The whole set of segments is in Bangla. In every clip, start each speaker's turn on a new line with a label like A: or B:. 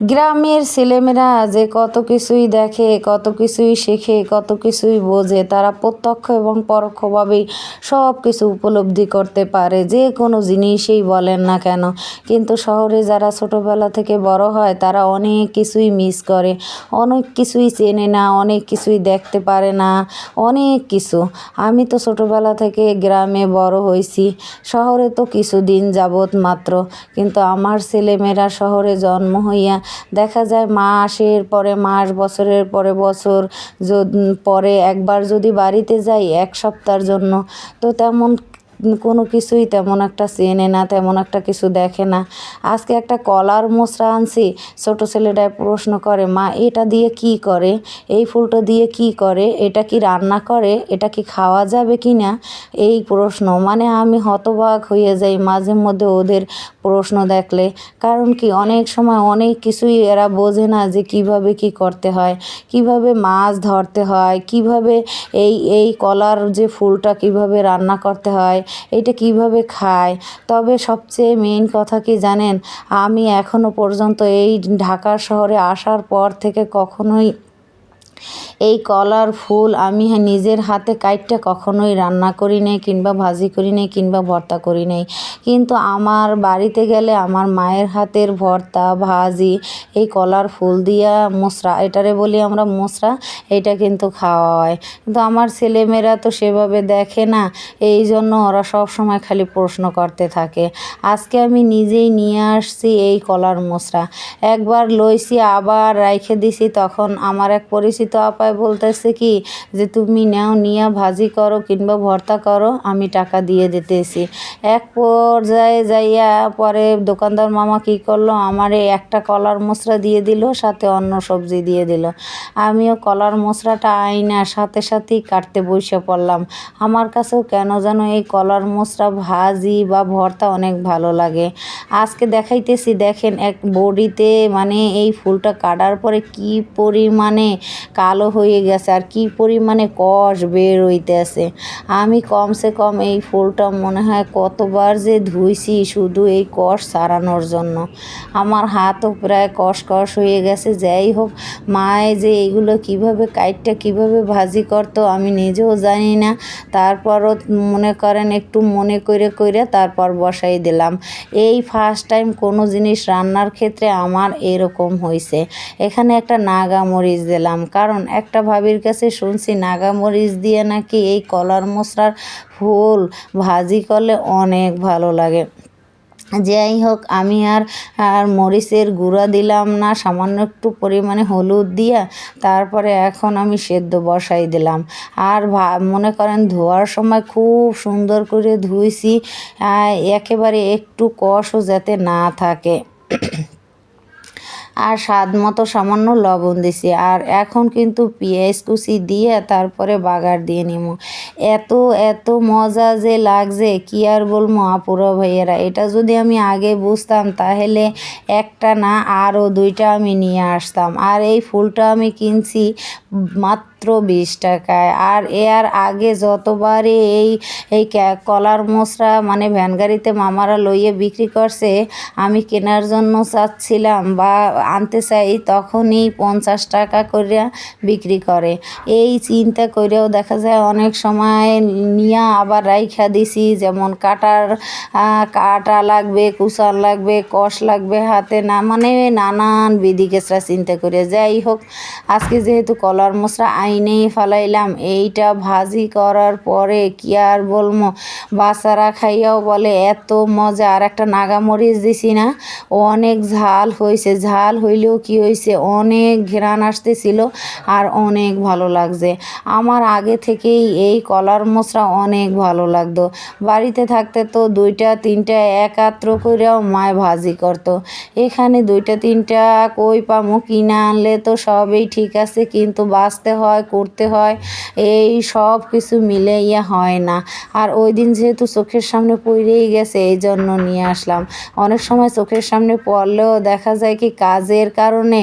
A: গ্রামের ছেলেমেয়েরা যে কত কিছুই দেখে, কত কিছুই শেখে, কত কিছুই বোঝে, তারা প্রত্যক্ষ এবং পরোক্ষভাবেই সব কিছু উপলব্ধি করতে পারে। যে কোনো জিনিসই বলেন না কেন। কিন্তু শহরে যারা ছোটোবেলা থেকে বড় হয়, তারা অনেক কিছুই মিস করে। অনেক কিছুই চেনে না, অনেক কিছুই দেখতে পারে না, অনেক কিছু। আমি তো ছোটোবেলা থেকে গ্রামে বড় হয়েছি। শহরে তো কিছুদিন যাবৎ মাত্র। কিন্তু আমার ছেলেমেয়েরা শহরে জন্ম হইয়া দেখা যায় মাসের পরে মাস, বছরের পরে বছর পরে একবার যদি বাড়িতে যাই এক সপ্তাহের জন্য, তো তেমন কোনো কিছুই তেমন একটা চেনে না, তেমন একটা কিছু দেখে না। আজকে একটা কলার মোচড়া আনছি, ছোটো ছেলেটায় প্রশ্ন করে, মা, এটা দিয়ে কি করে? এই ফুলটা দিয়ে কি করে? এটা কি রান্না করে? এটা কি খাওয়া যাবে কি না? এই প্রশ্ন। মানে আমি হতবাক হয়ে যাই মাঝে মধ্যে ওদের প্রশ্ন দেখলে। কারণ কি, অনেক সময় অনেক কিছুই এরা বোঝে না যে কীভাবে কি করতে হয়, কীভাবে মাছ ধরতে হয়, কীভাবে এই এই কলার যে ফুলটা কীভাবে রান্না করতে হয় এটা কীভাবে খায়? তবে সবচেয়ে মেইন কথা কি জানেন? আমি এখনও পর্যন্ত এই ঢাকা শহরে আসার পর থেকে কখনোই এই কলার ফুল আমি নিজের হাতে কাইটটা কখনোই রান্না করি নাই কিংবা ভাজি করি নাই কিংবা ভর্তা করি নাই। কিন্তু আমার বাড়িতে গেলে আমার মায়ের হাতের ভর্তা, ভাজি, এই কলার ফুল দিয়া মোসরা, এটারে বলি আমরা মোসরা এটা কিন্তু খাওয়া হয় কিন্তু আমার ছেলেমেয়েরা তো সেভাবে দেখে না, এই জন্য ওরা সব সময় খালি প্রশ্ন করতে থাকে, আজকে আমি নিজেই নিয়ে আসছি এই কলার মোসরা। একবার লইছি, আবার রাইখে দিছি, তখন আমার এক পরিচিত আপায় সবাই বলতেছে কি যে, তুমি নাও, নিয়ে, ভাজি করো কিংবা ভর্তা করো, আমি টাকা দিয়ে দিতেছি। এক পর্যায়ে যাইয়া পরে দোকানদার মামা কী করল, আমার একটা কলার মশলা দিয়ে দিল, সাথে অন্য সবজি দিয়ে দিল। আমিও কলার মশলাটা আইনা সাথে সাথেই কাটতে বসে পড়লাম। আমার কাছেও কেন যেন এই কলার মশলা ভাজি বা ভর্তা অনেক ভালো লাগে। আজকে দেখাইতেছি, দেখেন এক বডিতে মানে এই ফুলটা কাটার পরে কি পরিমাণে কালো হয়ে গেছে আর কি পরিমাণে কষ বের হইতেছে। আমি কমসে কম এই ফুলটা মনে হয় কতবার যে ধুইছি শুধু এই কষ সারানোর জন্য। আমার হাতও প্রায় কষ কষ হয়ে গেছে। যাই হোক, মায়ে যে এইগুলো কীভাবে কাইটটা কীভাবে ভাজি করতো আমি নিজেও জানি না। তারপরও মনে করেন একটু মনে করে করে তারপর বসাই দিলাম। এই ফার্স্ট টাইম কোনো জিনিস রান্নার ক্ষেত্রে আমার এরকম হয়েছে এখানে একটা নাগা মরিচ দিলাম। কারণ একটা ভাবির কাছে শুনছি নাগামরিচ দিয়ে নাকি এই কলার মশলার ফুল ভাজি করলে অনেক ভালো লাগে। যাই হোক, আমি আর আর মরিচের গুঁড়া দিলাম না, সামান্য একটু পরিমাণে হলুদ দিয়া তারপরে এখন আমি সেদ্ধ বসাই দিলাম। আর মনে করেন ধোয়ার সময় খুব সুন্দর করে ধুইছি একেবারে একটু কষও যাতে না থাকে। আর স্বাদ মতো সামান্য লবণ দিছি। আর এখন কিন্তু পেঁয়াজ কুচি দিয়ে তারপরে বাগার দিয়ে নিব এত এত মজা যে লাগছে, কি আর বলব আপুরা ভাইয়েরা? এটা যদি আমি আগে বুঝতাম, তাহলে একটা না আরও দুইটা আমি নিয়ে আসতাম। আর এই ফুলটা আমি কিনছি মাত্র মাত্র বিশ টাকায়। আর এর আগে যতবারই এই এই কলার মোচড়া মানে ভ্যান গাড়িতে মামারা লইয়ে বিক্রি করছে, আমি কেনার জন্য চাচ্ছিলাম বা আনতে চাই, তখনই পঞ্চাশ টাকা করে বিক্রি করে। এই চিন্তা করেও দেখা যায় অনেক সময় নিয়ে আবার রাইখা দিছি, যেমন কাটার কাটা লাগবে কুচার লাগবে, কষ লাগবে হাতে না মানে নানান বিধি কেসরা চিন্তা করে যাই হোক, আজকে যেহেতু কলার মোচড়া আইনেই ফেলাইলাম। এইটা ভাজি করার পরে কি আর বলব বাচ্চারা খাইয়াও বলে, এত মজা, আর একটা নাগামরিচ দিছি না। অনেক ঝাল হয়েছে ঝাল হইলেও কি হয়েছে অনেক ঘেরান আসতেছিল আর অনেক ভালো লাগছে। আমার আগে থেকেই এই কলার মোচড়া অনেক ভালো লাগতো। বাড়িতে থাকতে তো দুইটা, তিনটা একাত্র করেও মায় ভাজি করতো। এখানে দুইটা, তিনটা কই পামো? কিনে আনলে তো সবই ঠিক আছে, কিন্তু বাঁচতে হয় হয় করতে হয়, এই সব কিছু মিলে ইয়ে হয় না। আর ওই দিন যেহেতু চোখের সামনে পড়েই গেছে এই জন্য নিয়ে আসলাম। অনেক সময় চোখের সামনে পড়লেও দেখা যায় কি কাজের কারণে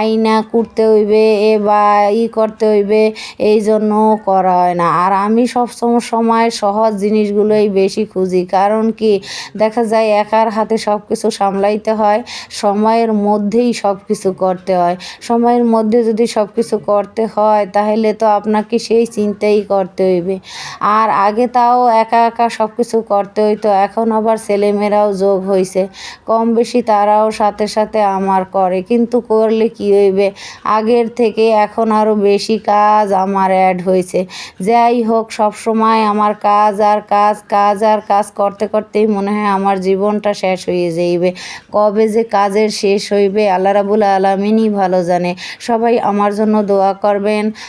A: আইনা করতে হইবে এ বা ই করতে হইবে এই জন্য করা হয় না। আর আমি সব সময় সহজ জিনিসগুলোই বেশি খুঁজি, কারণ কি দেখা যায় একার হাতে সব কিছু সামলাইতে হয়, সময়ের মধ্যেই সব কিছু করতে হয়। সময়ের মধ্যে যদি সব কিছু করতে হয় তাহলে তো আপনাকে সেই চিন্তাই করতে হইবে। আর আগে তাও একা একা সব কিছু করতে হইতো, এখন আবার ছেলেমেয়েরাও যোগ হয়েছে কম বেশি তারাও সাথে সাথে আমার করে, কিন্তু করলে কি হইবে? আগের থেকে এখন আরও বেশি কাজ আমার অ্যাড হয়েছে যাই হোক সব সময় আমার কাজ আর কাজ কাজ আর কাজ করতে করতেই মনে হয় আমার জীবনটা শেষ হয়ে যাইবে। কবে যে কাজের শেষ হইবে, আল্লাহ রাবুল আলমিনই ভালো জানে। সবাই আমার জন্য দোয়া করবেন।